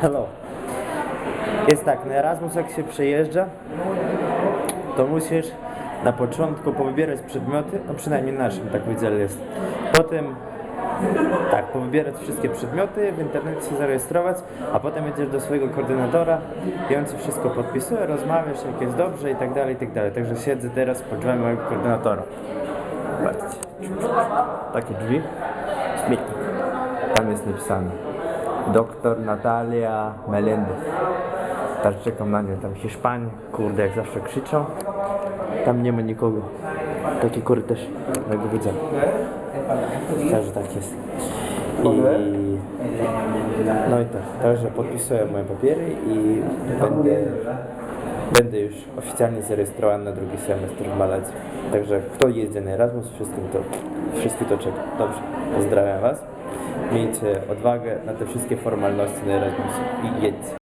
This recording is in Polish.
Hello. Jest tak, na Erasmus jak się przyjeżdża, to musisz na początku powybierać przedmioty, no przynajmniej naszym tak widzę jest. Potem tak, powybierać wszystkie przedmioty, w internecie się zarejestrować, a potem jedziesz do swojego koordynatora i on ci wszystko podpisuje, rozmawiasz jak jest dobrze i tak dalej, i tak dalej. Także siedzę teraz, poczywam mojego koordynatora. Patrzcie. Takie drzwi. Śmietnik. Tam jest napisane. Doktor Natalia Melendez. Teraz czekam na nią. Tam Hiszpanie, kurde, jak zawsze krzyczą. Tam nie ma nikogo. Taki korytarz, jak widzę. Także tak jest. I... No i tak, także podpisuję moje papiery i będę, będę już oficjalnie zarejestrowany na drugi semestr w Maladze. Także kto jedzie na Erasmus, wszystkim to, wszystkich to czeka. Dobrze, pozdrawiam Was. Miejcie odwagę na te wszystkie formalności na Erasmus i jedźcie.